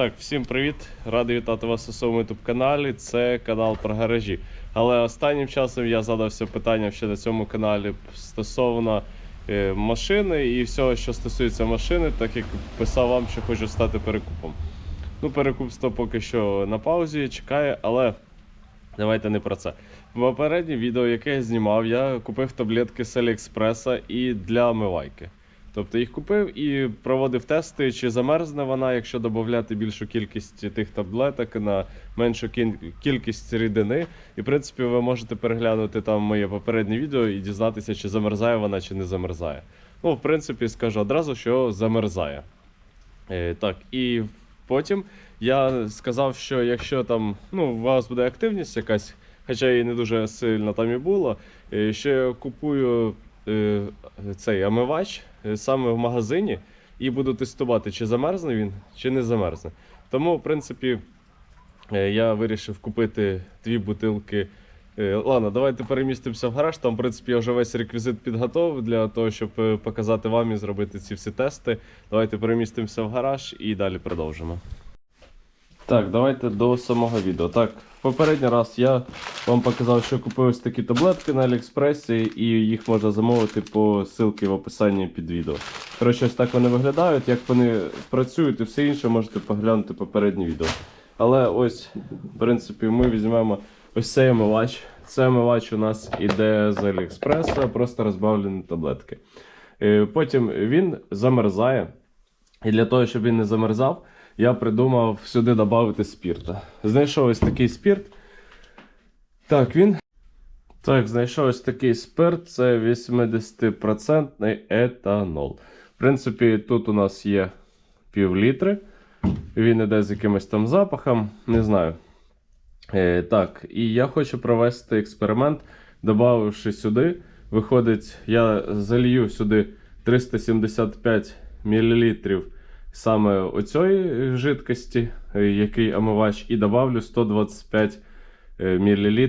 Так, всім привіт! Радий вітати вас у своєму youtube каналі. Це канал про гаражі. Але останнім часом я задався питанням ще на цьому каналі стосовно е, машини і всього, що стосується машини, так як писав вам, що хочу стати перекупом. Ну, перекупство поки що на паузі, чекає, але давайте не про це. Попереднє відео, яке я знімав, я купив таблетки з Аліекспреса і для омивайки. Тобто їх купив і проводив тести, чи замерзне вона, якщо додати більшу кількість тих таблеток на меншу кількість рідини. І в принципі ви можете переглянути там моє попереднє відео і дізнатися, чи замерзає вона, чи не замерзає. Ну, в принципі, скажу одразу, що замерзає. Е, так, і потім я сказав, що якщо там ну, у вас буде активність якась, хоча і не дуже сильно там і було, е, що я купую цей омивач е, саме в магазині і буду тестувати, чи замерзне він, чи не замерзне. Тому, в принципі, е, я вирішив купити дві бутилки. Е, Ладно, давайте перемістимося в гараж. Там, в принципі, я вже весь реквізит підготовив для того, щоб е, показати вам і зробити ці всі тести. Давайте перемістимося в гараж і далі продовжимо. Так, давайте до самого відео. Так, попередній раз я вам показав, що купив ось такі таблетки на Аліекспресі, і їх можна замовити по ссылці в описанні під відео. Коротше, ось так вони виглядають, як вони працюють і все інше можете поглянути попереднє відео. Але ось, в принципі, ми візьмемо ось цей омивач. Цей омивач у нас іде з Аліекспреса, просто розбавлені таблетки. Е, Потім він замерзає. І для того, щоб він не замерзав, я придумав сюди додати спірта. Знайшов ось такий спірт. Так, він. Так, знайшов ось такий спирт, це 80% етанол. В принципі, тут у нас є пів літри. Він іде з якимось там запахом, не знаю. Е, так, і я хочу провести експеримент, додавши сюди. Виходить, я залью сюди 375 мл саме оцієї жидкості, е, який омивач, і добавлю 125 мл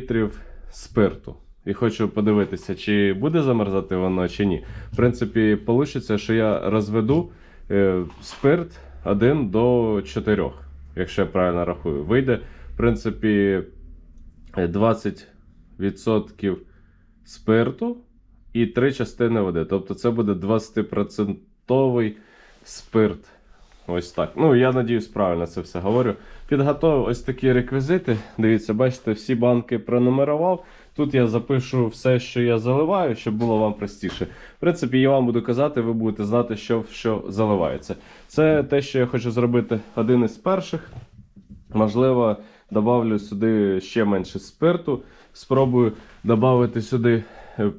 спирту. І хочу подивитися, чи буде замерзати воно, чи ні. В принципі, вийде, що я розведу е, спирт 1 до 4, якщо я правильно рахую. Вийде, в принципі, е, 20% спирту і 3 частини води. Тобто це буде 20% спирт. Ось так. Ну, я надіюсь, правильно це все говорю. Підготовив ось такі реквізити. Дивіться, бачите, всі банки пронумерував. Тут я запишу все, що я заливаю, щоб було вам простіше. В принципі, я вам буду казати, ви будете знати, що що заливається. Це те, що я хочу зробити один із перших. Можливо, добавлю сюди ще менше спирту. Спробую додати сюди,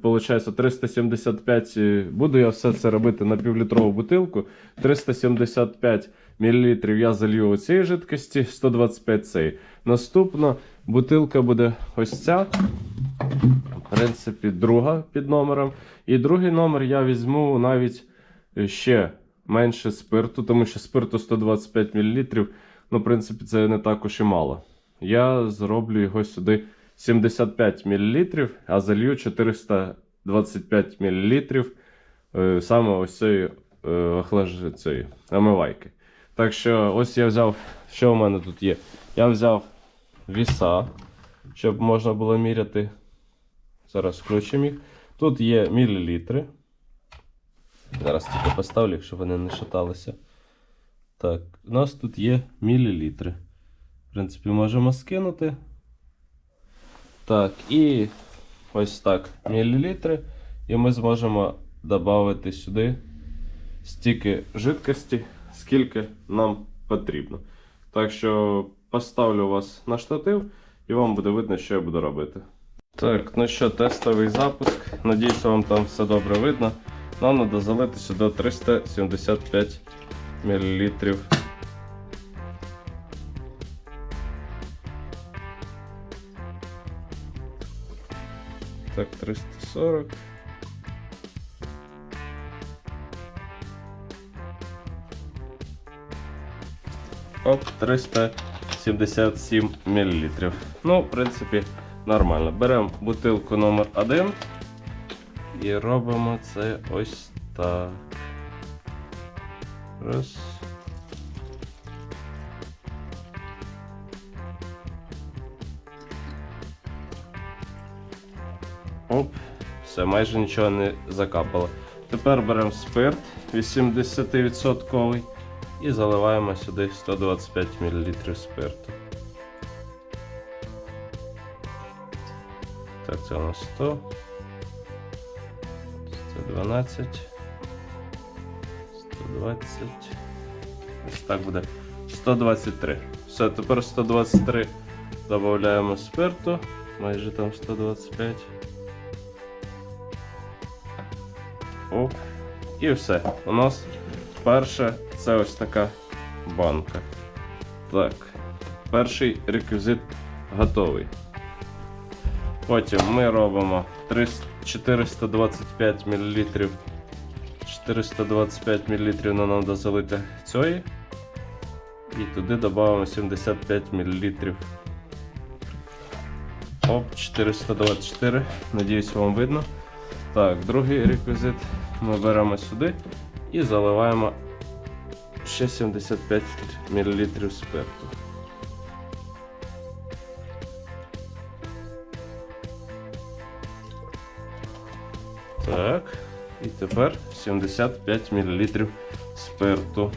получається, 375. е, Буду я все це робити на півлітрову бутилку. 375 мл я залью у цієї жидкості, 125 цієї. Наступна бутилка буде ось ця. В принципі, друга під номером. І другий номер я візьму навіть е, ще менше спирту, тому що спирту 125 мл. Ну, в принципі, це не також і мало. Я зроблю його сюди 75 мл, а залью 425 мл е, саме ось цієї е, цієї омивайки. Так що ось я взяв, що в мене тут є. Я взяв віса, щоб можна було міряти. Зараз включимо їх. Тут є мілілітри. Зараз тільки поставлю, щоб вони не шаталися. Так, у нас тут є мілілітри. В принципі, можемо скинути. Так, і ось так мілілітри. І ми зможемо додати сюди стільки жидкості, скільки нам потрібно. Так що поставлю вас на штатив і вам буде видно, що я буду робити. Так, ну що, тестовий запуск. Надіюся, вам там все добре видно. Нам треба залити сюди 375 мл. Так, 340. Оп, 377 мл. Ну, в принципі, нормально. Беремо бутилку номер 1 і робимо це ось так. Раз. Все, майже нічого не закапало. Тепер беремо спирт 80% і заливаємо сюди 125 мл спирту. Так, це у нас 100. 112. 120. Ось так буде. 123. Все, тепер 123 додаємо спирту. Майже там 125. Оп. І все. У нас перше це ось така банка. Так. Перший реквізит готовий. Потім ми робимо 425 мл. 425 мл нам треба залити цієї. І туди додамо 75 мл. Оп, 424. Надіюсь, вам видно. Так, другий реквізит ми беремо сюди і заливаємо ще 75 мл спирту. Так, і тепер 75 мл спирту.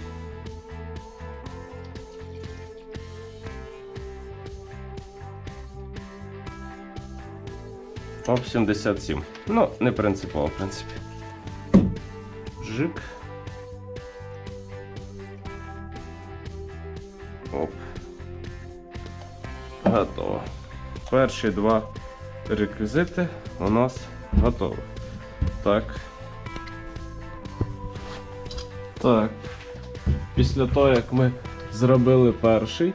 Оп, 77. Ну, не принципово, в принципі. Жик. Оп. Готово. Перші два реквізити у нас готові. Так. Так. Після того, як ми зробили перший,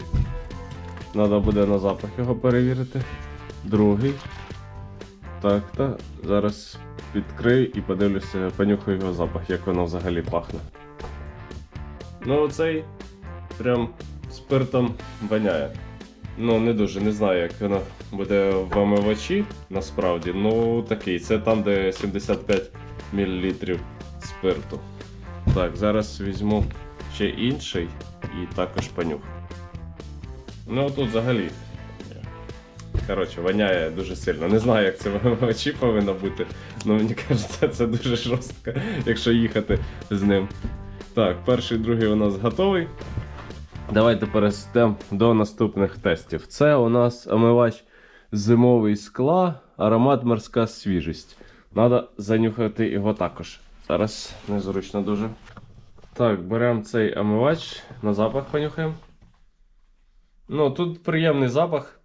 треба буде на запах його перевірити. Другий. Так, та зараз відкрию і подивлюся, понюхаю його запах, як воно взагалі пахне. Ну, оцей прям спиртом воняє. Ну, не дуже, не знаю, як воно буде в омивачі насправді. Ну, такий, це там, де 75 мл спирту. Так, зараз візьму ще інший і також понюхаю. Ну, тут взагалі. Коротше, воняє дуже сильно. Не знаю, як це омивачі повинно бути. але мені кажеться, це дуже жорстко, якщо їхати з ним. Так, перший, другий у нас готовий. Давайте перейдемо до наступних тестів. Це у нас омивач зимовий скла, аромат морська свіжість. Треба занюхати його також. Зараз незручно дуже. Так, беремо цей омивач, на запах понюхаємо. Ну, тут приємний запах.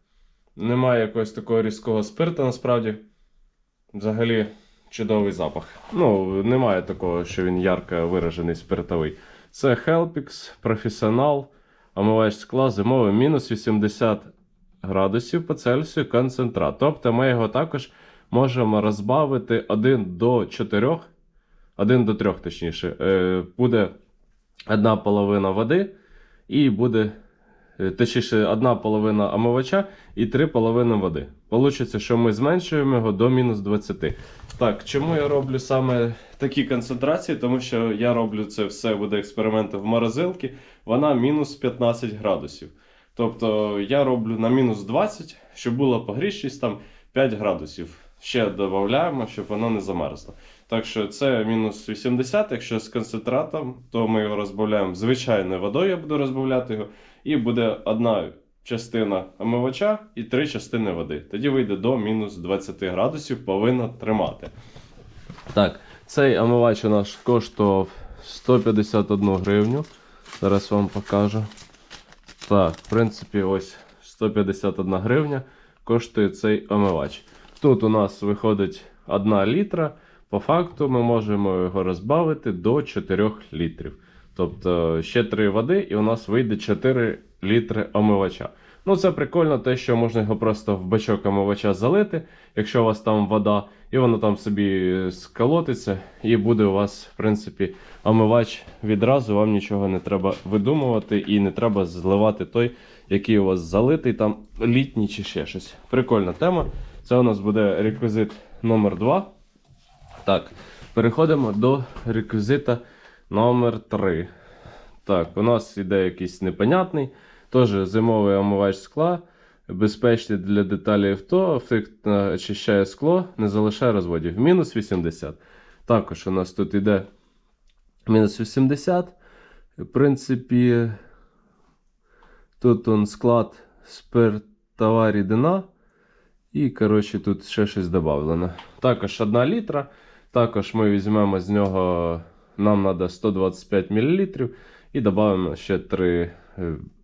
Немає якогось такого різкого спирту насправді. Взагалі чудовий запах. Ну, немає такого, що він ярко виражений спиртовий. Це Helpix, професіонал, омивач скла зимовий мінус 80 градусів по Цельсію концентрат. Тобто ми його також можемо розбавити 1 до 4, 1 до 3, точніше. Е, буде одна половина води і буде. Е, Точніше, одна половина омивача і три половини води. Получиться, що ми зменшуємо його до мінус 20. Так, чому я роблю саме такі концентрації? Тому що я роблю це все буде експерименти в морозилці, вона мінус 15 градусів. Тобто я роблю на мінус 20, щоб була погрішність там 5 градусів. Ще додаємо, щоб воно не замерзло. Так що це мінус 80, якщо з концентратом, то ми його розбавляємо звичайною водою, я буду розбавляти його, і буде одна частина омивача і три частини води. Тоді вийде до мінус 20 градусів, повинно тримати. Так, цей омивач у нас коштував 151 гривню. Зараз вам покажу. Так, в принципі, ось 151 гривня коштує цей омивач. Тут у нас виходить 1 літра. По факту ми можемо його розбавити до 4 літрів. Тобто ще 3 води, і у нас вийде 4 літри омивача. Ну, це прикольно, те, що можна його просто в бачок омивача залити, якщо у вас там вода, і воно там собі сколотиться, і буде у вас, в принципі, омивач відразу, вам нічого не треба видумувати і не треба зливати той, який у вас залитий, там літній чи ще щось. Прикольна тема. Це у нас буде реквізит номер 2. Так, переходимо до реквізита номер 3. Так, у нас іде якийсь непонятний. Теж зимовий омивач скла безпечний для деталей авто, ефектно очищає скло, не залишає розводів. Мінус 80. Також у нас тут йде мінус 80. В принципі, тут он склад спиртова рідина. І, коротше, тут ще щось додавлено. Також 1 літра. Також ми візьмемо з нього, нам треба 125 мл. І додамо ще 3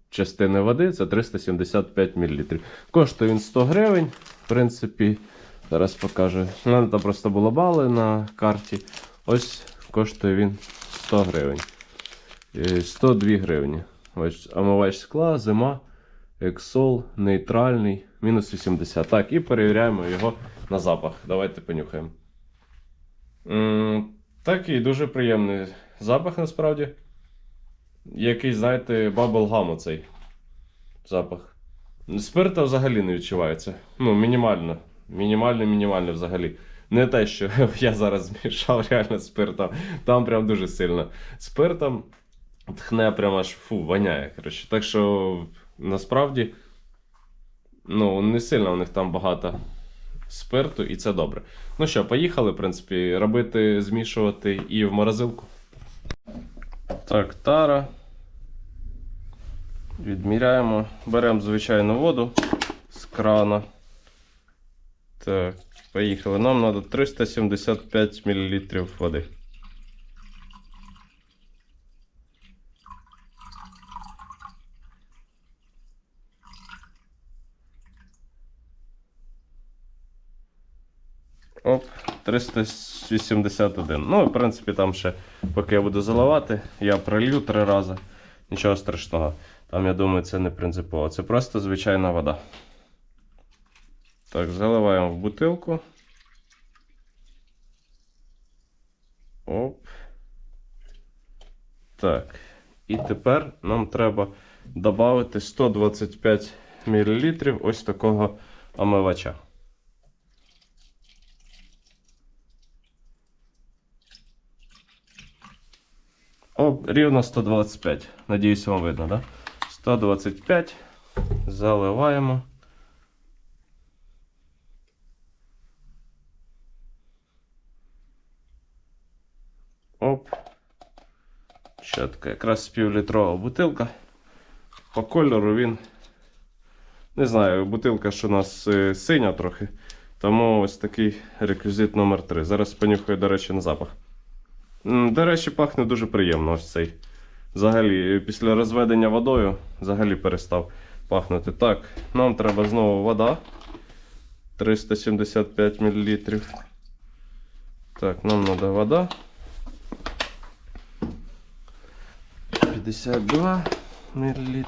частини води, це 375 мл. Коштує він 100 гривень. В принципі, зараз покажу. У мене там просто було бали на карті. Ось коштує він 100 гривень. Е, 102 гривні. Ось омивач скла, зима, ексол, нейтральний, мінус 80. Так, і перевіряємо його на запах. Давайте понюхаємо. Такий дуже приємний запах насправді. Який, знаєте, баблгам оцей запах. Спирта взагалі не відчувається. Ну, мінімально. Мінімально, мінімально взагалі. Не те, що я зараз змішав реально спиртом. Там прям дуже сильно. Спиртом тхне прям аж фу, воняє. Коротше. Так що насправді ну, не сильно у них там багато спирту, і це добре. Ну що, поїхали, в принципі, робити, змішувати і в морозилку. Так, тара. Відміряємо. Беремо звичайну воду з крана. Так, поїхали. Нам треба 375 мл води. Оп, 381. Ну, в принципі, там ще, поки я буду заливати, я пролью три рази. Нічого страшного. Там, я думаю, це не принципово. Це просто звичайна вода. Так, заливаємо в бутилку. Оп. Так. І тепер нам треба додати 125 мл ось такого омивача. О, рівно 125. Надіюсь, вам видно, да? 125. Заливаємо. Оп. Така якраз півлітрова бутилка. По кольору він. Не знаю, бутилка ж у нас е, синя трохи. Тому ось такий реквізит номер 3 Зараз понюхаю, до речі, на запах. До речі, пахне дуже приємно ось цей. Взагалі, е, після розведення водою взагалі перестав пахнути. Так, нам треба знову вода. 375 мл. Так, нам треба вода. 52 мл.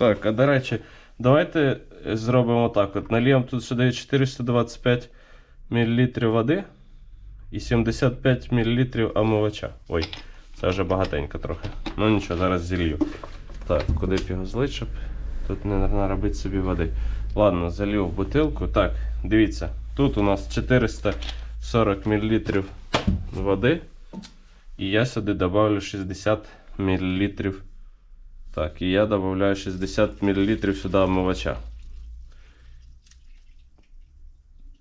Так, а до речі, давайте зробимо так. От наліємо тут сюди 425 мл води і 75 мл омивача. Ой, це вже багатенько трохи. Ну нічого, зараз зілью. Так, куди б його злить, щоб тут не наробити собі води. Ладно, залив в бутилку. Так, дивіться, тут у нас 440 мл води. І я сюди добавлю 60 мл так, і я добавляю 60 мл сюди омивача.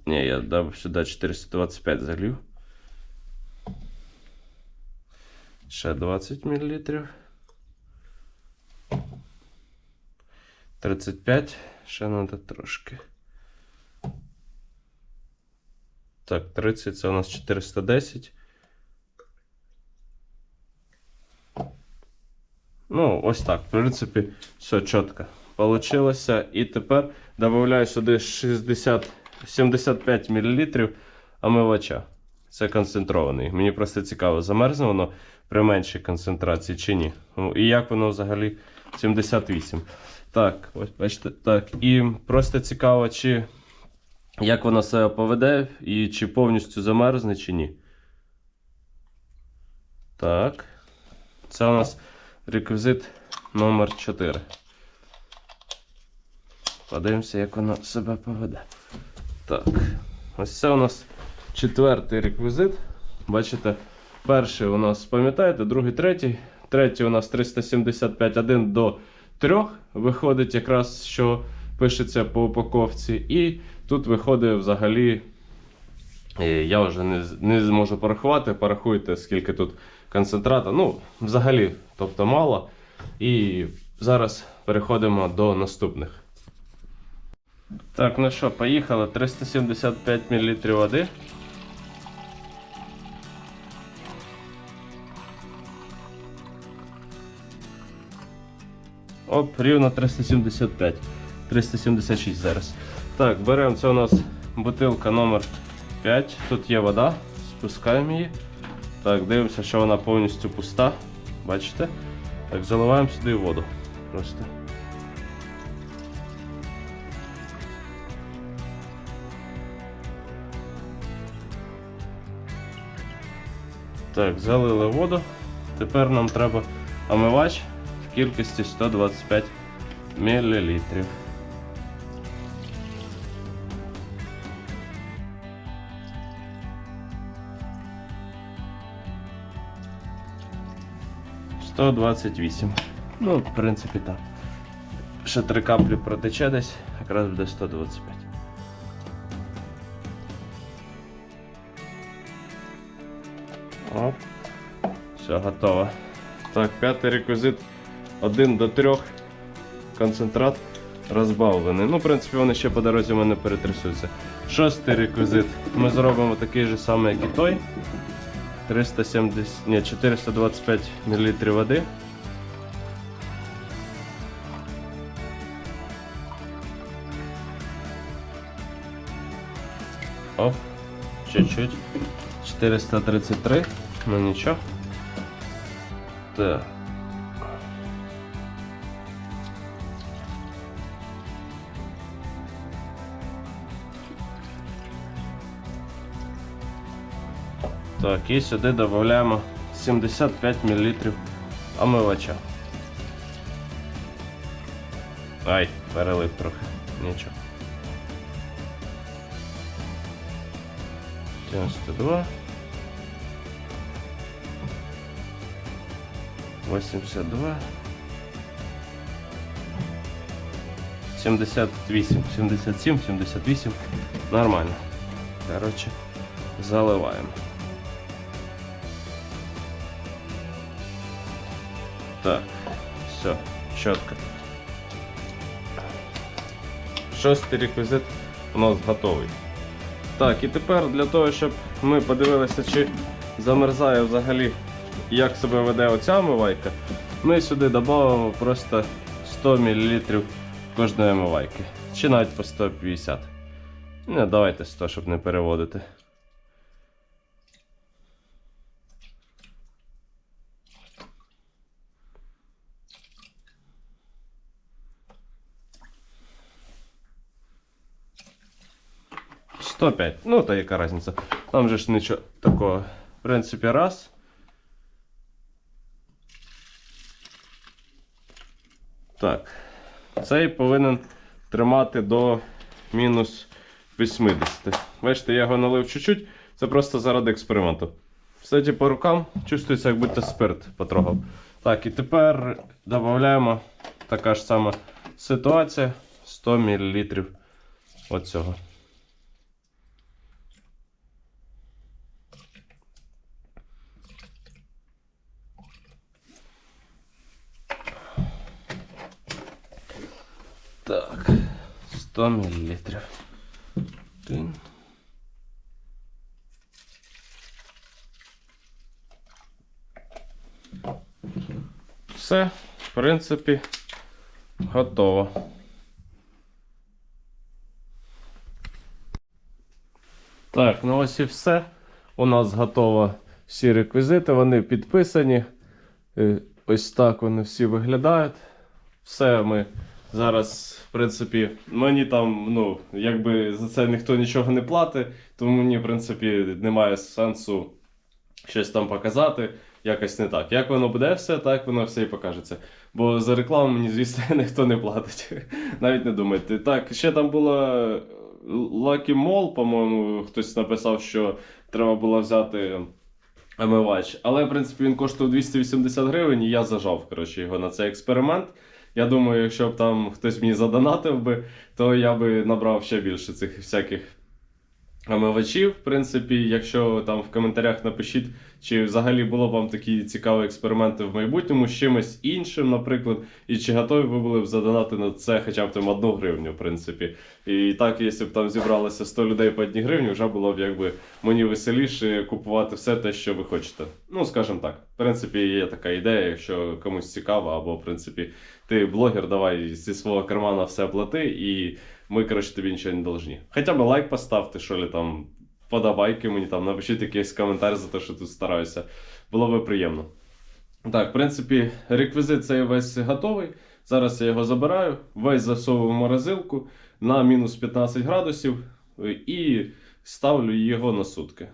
Не, я дам сюди 425 залью. Ще 20 мл. 35. Ще треба трошки. Так, 30 це у нас 410. Ну, ось так. В принципі, все чітко получилося. І тепер додаю сюди 60, 75 мл омивача. Це концентрований. Мені просто цікаво, замерзне воно при меншій концентрації чи ні. Ну, і як воно взагалі 78. Так, ось бачите, так. І просто цікаво, чи як воно себе поведе, і чи повністю замерзне, чи ні. Так. Це у нас реквізит номер 4. Подивимося, як воно себе поведе. Так. Ось це у нас четвертий реквізит. Бачите, перший у нас, пам'ятаєте, другий, третій. Третій у нас 375 1 до 3. Виходить якраз, що пишеться по упаковці. І тут виходить взагалі. е, Я вже не, не зможу порахувати. Порахуйте, скільки тут концентрата. Ну, взагалі, тобто мало. І зараз переходимо до наступних. Так, ну що, поїхали. 375 мл води. Оп, рівно 375. 376 зараз. Так, беремо це у нас бутилка номер 5. Тут є вода. Спускаємо її. Так, дивимося, що вона повністю пуста. Бачите? Так, заливаємо сюди воду. Просто. Так, залили воду. Тепер нам треба омивач в кількості 125 мл. Сто двадцять вісім. Ну, в принципі, так. Ще три каплі протече десь, якраз буде 125. Оп. Все, готово. Так, п'ятий реквізит 1 до 3. Концентрат розбавлений. Ну, в принципі, вони ще по дорозі в мене перетрясуться. Шостий реквізит. Ми зробимо такий же самий, як і той. 370, ні, 425 мл води. Оп, чуть-чуть. 433, ну нічого. Так. Так, і сюди додаємо 75 мл омивача. Ай, перелив трохи. Нічого. 92. 82. 78, 77, 78. Нормально. Короче, заливаємо. Так, все, чітко. Шостий реквізит у нас готовий. Так, і тепер для того, щоб ми подивилися, чи замерзає взагалі, як себе веде оця омивайка, ми сюди додамо просто 100 мл кожної омивайки. Чи навіть по 150. Не, давайте 100, щоб не переводити. Сто п'ять. Ну, та яка різниця. Там же ж нічого такого. В принципі, раз. Так. Цей повинен тримати до мінус 80. Бачите, я його налив чуть-чуть. Це просто заради експерименту. Кстати, по рукам чувствується, як будто спирт потрогав. Так, і тепер додаємо така ж сама ситуація 100 мл оцього. Так, 100 миллилитров. Тин. Все, в принципі, готово. Так, ну ось і все. У нас готово всі реквізити, вони підписані. Е, Ось так вони всі виглядають. Все ми зараз, в принципі, мені там, ну, якби за це ніхто нічого не платить, тому мені, в принципі, немає сенсу щось там показати. Якось не так. Як воно буде все, так воно все і покажеться. Бо за рекламу мені, звісно, ніхто не платить. Навіть не думайте. Так, ще там було Lucky Mall, по-моєму, хтось написав, що треба було взяти омивач. Але, в принципі, він коштував 280 гривень, і я зажав коротше, його на цей експеримент. Я думаю, якщо б там хтось мені задонатив би, то я би набрав ще більше цих всяких омивачів. В принципі, якщо там в коментарях напишіть, чи взагалі було б вам такі цікаві експерименти в майбутньому з чимось іншим, наприклад, і чи готові ви були б задонати на це хоча б там одну гривню, в принципі. І так, якщо б там зібралося 100 людей по одній гривні, вже було б якби мені веселіше купувати все те, що ви хочете. Ну, скажімо так. В принципі, є така ідея, якщо комусь цікаво, або в принципі ти блогер, давай зі свого кармана все плати, і ми, коротше, тобі нічого не должні. Хоча б лайк поставте, що ли там, подобайки мені там, напишіть якийсь коментар за те, що тут стараюся. Було би приємно. Так, в принципі, реквізит цей весь готовий. Зараз я його забираю, весь засовую в морозилку на мінус 15 градусів е, і ставлю його на сутки.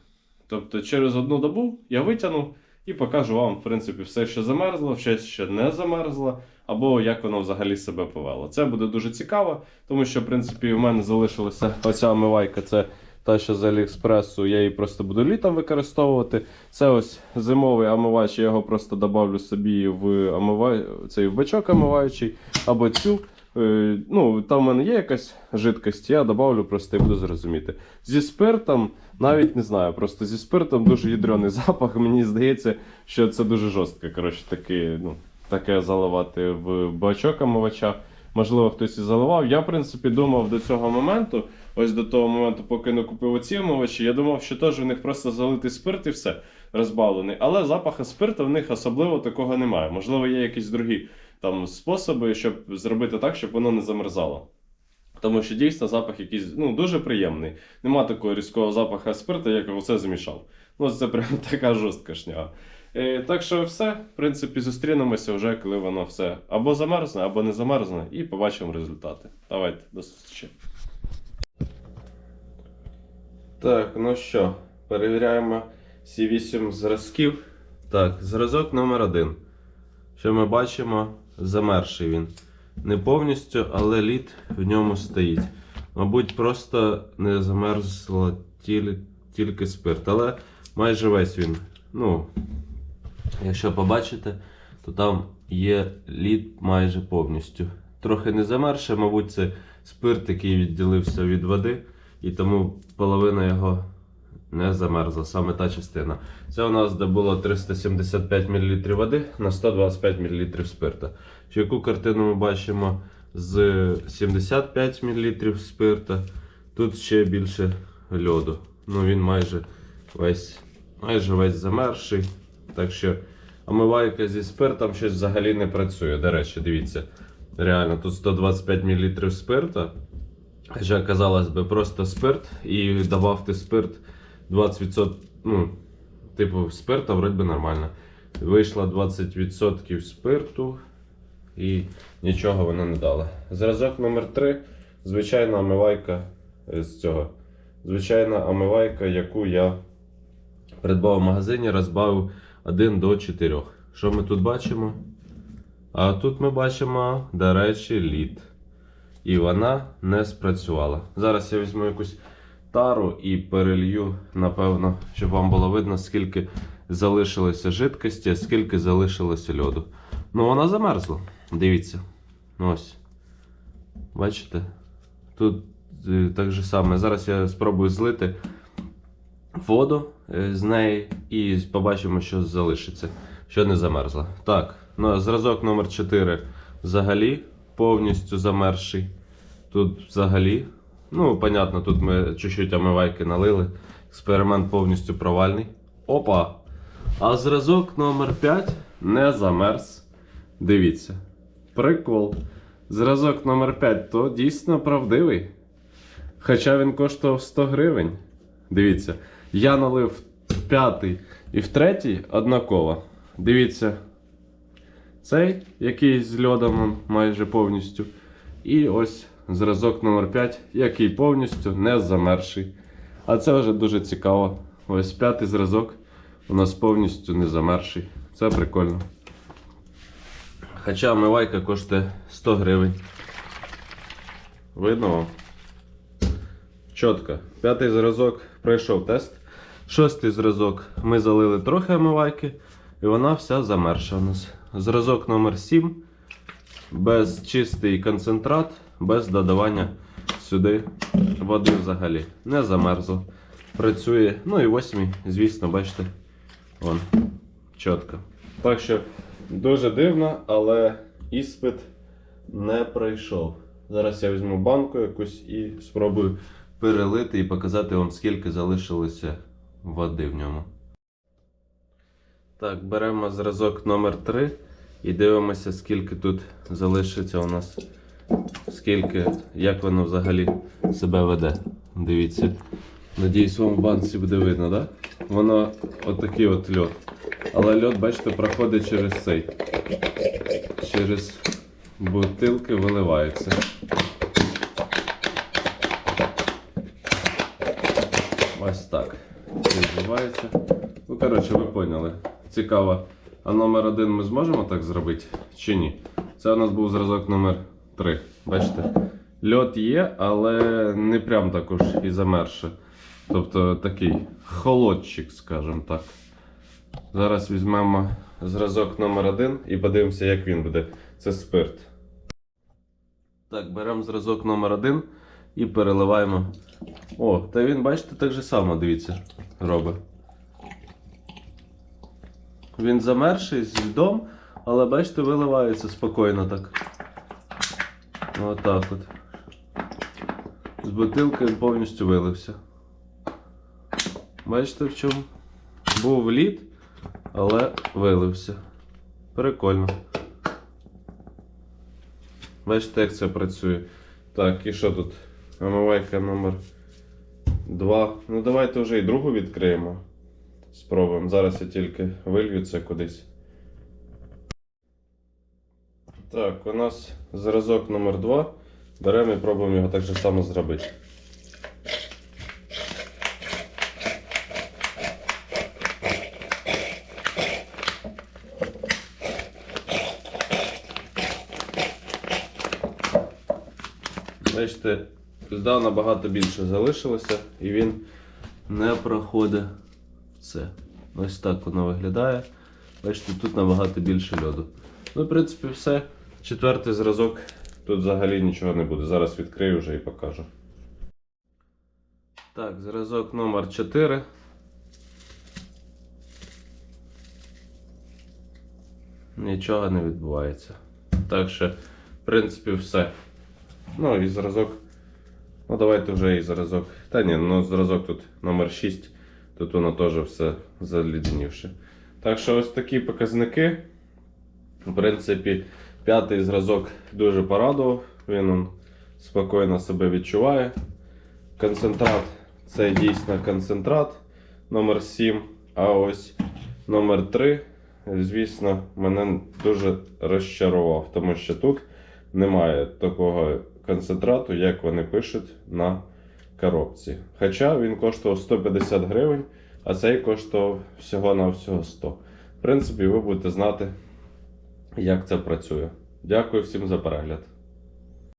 Тобто через одну добу я витягну і покажу вам, в принципі, все, що замерзло, все, що не замерзло, або як воно взагалі себе повело. Це буде дуже цікаво, тому що, в принципі, в мене залишилася оця омивайка, це та, що з Аліекспресу, я її просто буду літом використовувати. Це ось зимовий омивач, я його просто добавлю собі в омивай... цей в бачок омиваючий, або цю. Е, Ну, там в мене є якась жидкость, я добавлю просто і буду зрозуміти. Зі спиртом, навіть не знаю, просто зі спиртом дуже ядрений запах. Мені здається, що це дуже жорстко. Коротше, таки, ну, таке заливати в бачок омивача. Можливо, хтось і заливав. Я, в принципі, думав до цього моменту, ось до того моменту, поки не купив оці омивачі, я думав, що теж в них просто залитий спирт і все розбавлений. Але запаху спирту в них особливо такого немає. Можливо, є якісь другі там способи, щоб зробити так, щоб воно не замерзало. Тому що дійсно запах якийсь ну, дуже приємний. Нема такого різкого запаху спирту, як оце замішав. Ну, це прям така жорстка шняга. Е, так що все, в принципі, зустрінемося вже, коли воно все або замерзне, або не замерзне, і побачимо результати. Давайте, до зустрічі. Так, ну що, перевіряємо всі 8 зразків. Так, зразок номер 1 Що ми бачимо, замерший він. Не повністю, але лід в ньому стоїть. Мабуть, просто не замерзло тіль- тільки спирт, але майже весь він. Ну, якщо побачите, то там є лід майже повністю. Трохи не замерше, мабуть, це спирт, який відділився від води, і тому половина його не замерзла, саме та частина. Це у нас де було 375 мл води на 125 мл спирта. Яку картину ми бачимо з 75 мл спирта. Тут ще більше льоду. Ну він майже весь, майже весь замерзший. Так що омивайка зі спиртом щось взагалі не працює. До речі, дивіться. Реально, тут 125 мл спирта. Хоча, казалось би, просто спирт і добавте спирт 20%, ну, типу, спирта вроді би нормально. Вийшло 20% спирту і нічого вона не дала. Зразок номер 3 звичайна омивайка з цього. Звичайна омивайка, яку я придбав в магазині, розбавив 1 до 4. Що ми тут бачимо? А тут ми бачимо, до речі, лід. І вона не спрацювала. Зараз я візьму якусь тару і перелью, напевно, щоб вам було видно, скільки залишилося жидкості, а скільки залишилося льоду. Ну, вона замерзла. Дивіться. Ось. Бачите? Тут е, так же саме. Зараз я спробую злити воду з неї і побачимо, що залишиться, що не замерзла. Так, ну, зразок номер 4 взагалі повністю замерзший. Тут взагалі, ну, понятно, тут ми чуть-чуть омивайки налили. Експеримент повністю провальний. Опа! А зразок номер 5 не замерз. Дивіться. Прикол. Зразок номер 5 то дійсно правдивий. Хоча він коштував 100 гривень. Дивіться, я налив п'ятий і в третій однаково. Дивіться, цей, який з льодом майже повністю. І ось зразок номер 5, який повністю не замерший. А це вже дуже цікаво. Ось п'ятий зразок у нас повністю не замерший. Це прикольно. Хоча омивайка коштує 100 гривень. Видно вам? Чітко. П'ятий зразок пройшов тест. Шостий зразок ми залили трохи омивайки, і вона вся замерша у нас. Зразок номер 7 без чистий концентрат, без додавання сюди води взагалі. Не замерзло. Працює. Ну і восьмий, звісно, бачите. Вон. Чітко. Так що дуже дивно, але іспит не пройшов. Зараз я візьму банку якусь і спробую перелити і показати вам, скільки залишилося води в ньому. Так, беремо зразок номер 3 і дивимося, скільки тут залишиться у нас. Скільки, як воно взагалі себе веде. Дивіться. Надіюсь, вам в банці буде видно? Да? Воно отакий от льод. Але льод, бачите, проходить через цей. Через бутилки виливається. Ось так. Відбувається. Ну, коротше, ви поняли. Цікаво. А номер один ми зможемо так зробити чи ні? Це у нас був зразок номер 3. Бачите? Льод є, але не прям також і замерше. Тобто такий холодчик, скажімо так. Зараз візьмемо зразок номер 1 і подивимося, як він буде. Це спирт. Так, беремо зразок номер 1 і переливаємо. О, та він, бачите, так же само, дивіться, робить. Він замерший з льдом, але бачите, виливається спокійно так. Отак от. З бутилки він повністю вилився. Бачите в чому? Був лід, але вилився. Прикольно. Бачите, як це працює. Так, і що тут? Омивайка номер 2. Ну давайте вже і другу відкриємо. Спробуємо. Зараз я тільки вилью це кудись. Так, у нас зразок номер 2. Беремо і пробуємо його так же само зробити. Бачите, льда набагато більше залишилося і він не проходить це. Ось так воно виглядає. Бачите, тут набагато більше льоду. Ну, в принципі, все. Четвертий зразок. Тут взагалі нічого не буде. Зараз відкрию вже і покажу. Так, зразок номер 4. Нічого не відбувається. Так що, в принципі, все. Ну і зразок. Ну, давайте вже і зразок. Та ні, ну зразок тут номер 6. Тут воно теж все заліднівше. Так що ось такі показники. В принципі, п'ятий зразок дуже порадував. Він спокійно себе відчуває. Концентрат це дійсно концентрат номер 7. А ось номер 3, звісно, мене дуже розчарував, тому що тут немає такого концентрату, як вони пишуть на коробці. Хоча він коштував 150 гривень, а цей коштував всього-навсього 100. В принципі, ви будете знати, як це працює. Дякую всім за перегляд.